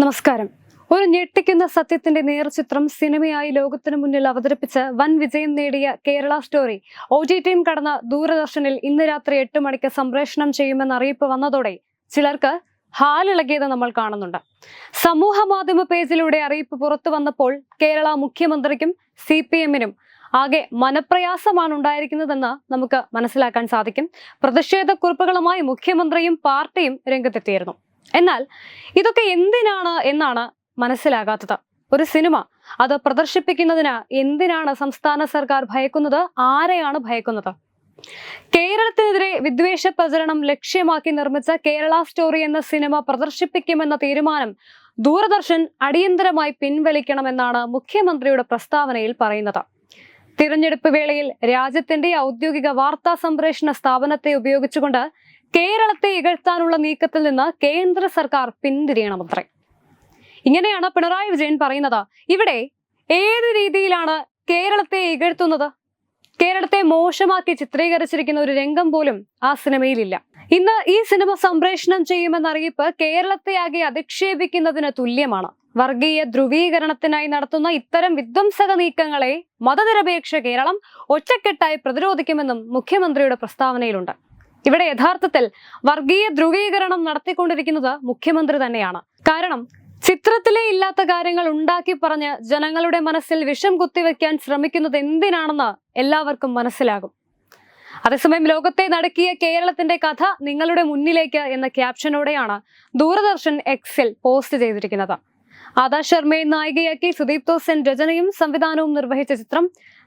നമസ്കാരം. ഒരു ഞെട്ടിക്കുന്ന സത്യത്തിന്റെ നേർചിത്രം സിനിമയായി ലോകത്തിനു മുന്നിൽ അവതരിപ്പിച്ച് വൻ വിജയം നേടിയ കേരള സ്റ്റോറി. ഒ ടി ടിയും കടന്ന ദൂരദർശനിൽ ഇന്ന് രാത്രി എട്ട് മണിക്ക് സംപ്രേഷണം ചെയ്യുമെന്ന അറിയിപ്പ് വന്നതോടെ ചിലർക്ക് ഹാലിളകിയത് നമ്മൾ കാണുന്നുണ്ട്. സമൂഹ മാധ്യമ പേജിലൂടെ അറിയിപ്പ് പുറത്തു വന്നപ്പോൾ കേരള മുഖ്യമന്ത്രിക്കും സി പി എമ്മിനും ആകെ മനപ്രയാസമാണ് ഉണ്ടായിരിക്കുന്നതെന്ന് നമുക്ക് മനസ്സിലാക്കാൻ സാധിക്കും. പ്രതിഷേധക്കുറിപ്പുകളുമായി മുഖ്യമന്ത്രിയും പാർട്ടിയും രംഗത്തെത്തിയിരുന്നു. എന്നാൽ ഇതൊക്കെ എന്തിനാണ് എന്നാണ് മനസ്സിലാകാത്തത്. ഒരു സിനിമ അത് പ്രദർശിപ്പിക്കുന്നതിന് എന്തിനാണ് സംസ്ഥാന സർക്കാർ ഭയക്കുന്നത്? ആരെയാണ് ഭയക്കുന്നത്? കേരളത്തിനെതിരെ വിദ്വേഷ പ്രചരണം ലക്ഷ്യമാക്കി നിർമ്മിച്ച കേരള സ്റ്റോറി എന്ന സിനിമ പ്രദർശിപ്പിക്കുമെന്ന തീരുമാനം ദൂരദർശൻ അടിയന്തരമായി പിൻവലിക്കണമെന്നാണ് മുഖ്യമന്ത്രിയുടെ പ്രസ്താവനയിൽ പറയുന്നത്. തിരഞ്ഞെടുപ്പ് വേളയിൽ രാജ്യത്തിന്റെ ഔദ്യോഗിക വാർത്താ സംപ്രേഷണ സ്ഥാപനത്തെ ഉപയോഗിച്ചുകൊണ്ട് കേരളത്തെ ഇകഴ്ത്താനുള്ള നീക്കത്തിൽ നിന്ന് കേന്ദ്ര സർക്കാർ പിന്തിരിയണമത്രേ. ഇങ്ങനെയാണ് പിണറായി വിജയൻ പറയുന്നത്. ഇവിടെ ഏത് രീതിയിലാണ് കേരളത്തെ ഇകഴ്ത്തുന്നത്? കേരളത്തെ മോശമാക്കി ചിത്രീകരിച്ചിരിക്കുന്ന ഒരു രംഗം പോലും ആ സിനിമയിലില്ല. ഇന്ന് ഈ സിനിമ സംപ്രേഷണം ചെയ്യുമെന്ന അറിയിപ്പ് കേരളത്തെ ആകെ അധിക്ഷേപിക്കുന്നതിന് തുല്യമാണ്. വർഗീയ ധ്രുവീകരണത്തിനായി നടത്തുന്ന ഇത്തരം വിധ്വംസക നീക്കങ്ങളെ മതനിരപേക്ഷ കേരളം ഒറ്റക്കെട്ടായി പ്രതിരോധിക്കുമെന്നും മുഖ്യമന്ത്രിയുടെ പ്രസ്താവനയിലുണ്ട്. ഇവിടെ യഥാർത്ഥത്തിൽ വർഗീയ ധ്രുവീകരണം നടത്തിക്കൊണ്ടിരിക്കുന്നത് മുഖ്യമന്ത്രി തന്നെയാണ്. കാരണം ചിത്രത്തിലെ ഇല്ലാത്ത കാര്യങ്ങൾ ഉണ്ടാക്കി പറഞ്ഞ് ജനങ്ങളുടെ മനസ്സിൽ വിഷം കുത്തിവെക്കാൻ ശ്രമിക്കുന്നത് എന്തിനാണെന്ന് എല്ലാവർക്കും മനസ്സിലാകും. അതേസമയം ലോകത്തെ നടക്കിയ കേരളത്തിന്റെ കഥ നിങ്ങളുടെ മുന്നിലേക്ക് എന്ന ക്യാപ്ഷനോടെയാണ് ദൂരദർശൻ എക്സിൽ പോസ്റ്റ് ചെയ്തിരിക്കുന്നത്. ആദാ ശർമ്മയെ നായികയാക്കി സുദീപ് തോസൻ രചനയും സംവിധാനവും നിർവഹിച്ച ചിത്രം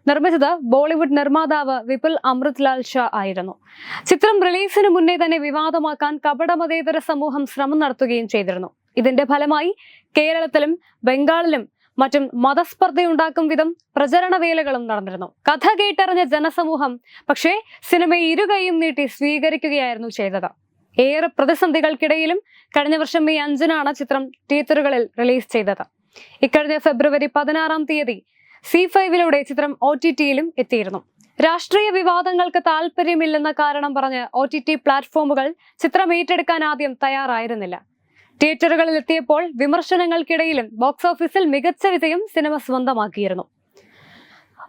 നിർമ്മിച്ചത് ബോളിവുഡ് നിർമ്മാതാവ് വിപുൽ അമൃത് ലാൽ ഷാ ആയിരുന്നു. ചിത്രം റിലീസിന് മുന്നേ തന്നെ വിവാദമാക്കാൻ കപടമതേതര സമൂഹം ശ്രമം നടത്തുകയും ചെയ്തിരുന്നു. ഇതിന്റെ ഫലമായി കേരളത്തിലും ബംഗാളിലും മറ്റും മതസ്പർദ്ധയുണ്ടാക്കും വിധം പ്രചരണ വേലകളും നടന്നിരുന്നു. കഥ കേട്ടറിഞ്ഞ ജനസമൂഹം പക്ഷേ സിനിമയെ ഇരുകൈയും നീട്ടി സ്വീകരിക്കുകയായിരുന്നു ചെയ്തത്. ഏറെ പ്രതിസന്ധികൾക്കിടയിലും കഴിഞ്ഞ വർഷം മെയ് അഞ്ചിനാണ് ചിത്രം തിയേറ്ററുകളിൽ റിലീസ് ചെയ്തത്. ഇക്കഴിഞ്ഞ ഫെബ്രുവരി പതിനാറാം തീയതി സി ഫൈവിലൂടെ ചിത്രം ഒ ടി ടിയിലും എത്തിയിരുന്നു. രാഷ്ട്രീയ വിവാദങ്ങൾക്ക് താല്പര്യമില്ലെന്ന കാരണം പറഞ്ഞ് ഒ ടി ടി പ്ലാറ്റ്ഫോമുകൾ ചിത്രം ഏറ്റെടുക്കാൻ ആദ്യം തയ്യാറായിരുന്നില്ല. തിയേറ്ററുകളിൽ എത്തിയപ്പോൾ വിമർശനങ്ങൾക്കിടയിലും ബോക്സ് ഓഫീസിൽ മികച്ച വിജയം സിനിമ സ്വന്തമാക്കിയിരുന്നു.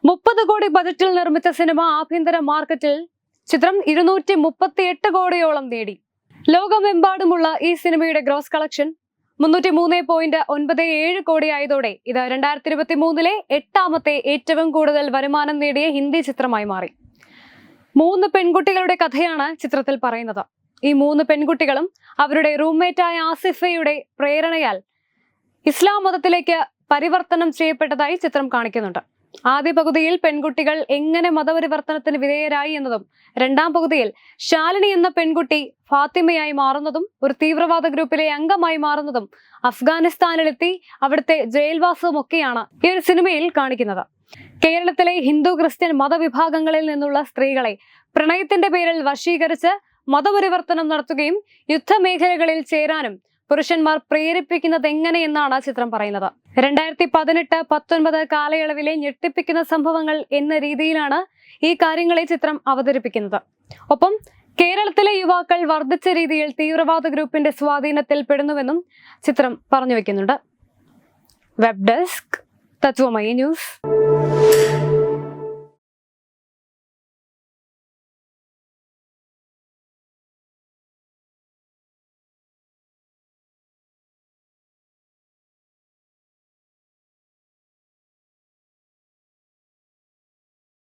മുപ്പത് കോടി ബജറ്റിൽ നിർമ്മിച്ച സിനിമ ആഭ്യന്തര മാർക്കറ്റിൽ ചിത്രം ഇരുന്നൂറ്റി മുപ്പത്തിയെട്ട് കോടിയോളം നേടി. ലോകമെമ്പാടുമുള്ള ഈ സിനിമയുടെ ഗ്രോസ് കളക്ഷൻ മുന്നൂറ്റി മൂന്ന് പോയിന്റ് ഒൻപത് ഏഴ് കോടി ആയതോടെ ഇത് രണ്ടായിരത്തി ഇരുപത്തി മൂന്നിലെ എട്ടാമത്തെ ഏറ്റവും കൂടുതൽ വരുമാനം നേടിയ ഹിന്ദി ചിത്രമായി മാറി. മൂന്ന് പെൺകുട്ടികളുടെ കഥയാണ് ചിത്രത്തിൽ പറയുന്നത്. ഈ മൂന്ന് പെൺകുട്ടികളും അവരുടെ റൂംമേറ്റായ ആസിഫയുടെ പ്രേരണയാൽ ഇസ്ലാം മതത്തിലേക്ക് പരിവർത്തനം ചെയ്യപ്പെട്ടതായി ചിത്രം കാണിക്കുന്നുണ്ട്. ആദ്യ പകുതിയിൽ പെൺകുട്ടികൾ എങ്ങനെ മതപരിവർത്തനത്തിന് വിധേയരായി എന്നതും രണ്ടാം പകുതിയിൽ ശാലിനി എന്ന പെൺകുട്ടി ഫാത്തിമയായി മാറുന്നതും ഒരു തീവ്രവാദ ഗ്രൂപ്പിലെ അംഗമായി മാറുന്നതും അഫ്ഗാനിസ്ഥാനിലെത്തി അവിടുത്തെ ജയിൽവാസവും ഒക്കെയാണ് ഈ ഒരു സിനിമയിൽ കാണിക്കുന്നത്. കേരളത്തിലെ ഹിന്ദു ക്രിസ്ത്യൻ മതവിഭാഗങ്ങളിൽ നിന്നുള്ള സ്ത്രീകളെ പ്രണയത്തിന്റെ പേരിൽ വശീകരിച്ച് മതപരിവർത്തനം നടത്തുകയും യുദ്ധമേഖലകളിൽ ചേരാനും പുരുഷന്മാർ പ്രേരിപ്പിക്കുന്നത് എങ്ങനെയെന്നാണ് ചിത്രം പറയുന്നത്. രണ്ടായിരത്തി പതിനെട്ട് പത്തൊൻപത് കാലയളവിലെ ഞെട്ടിപ്പിക്കുന്ന സംഭവങ്ങൾ എന്ന രീതിയിലാണ് ഈ കാര്യങ്ങളെ ചിത്രം അവതരിപ്പിക്കുന്നത്. ഒപ്പം കേരളത്തിലെ യുവാക്കൾ വർദ്ധിച്ച രീതിയിൽ തീവ്രവാദ ഗ്രൂപ്പിന്റെ സ്വാധീനത്തിൽ പെടുന്നുവെന്നും ചിത്രം പറഞ്ഞു വെക്കുന്നുണ്ട്. Web desk Tatwamaya news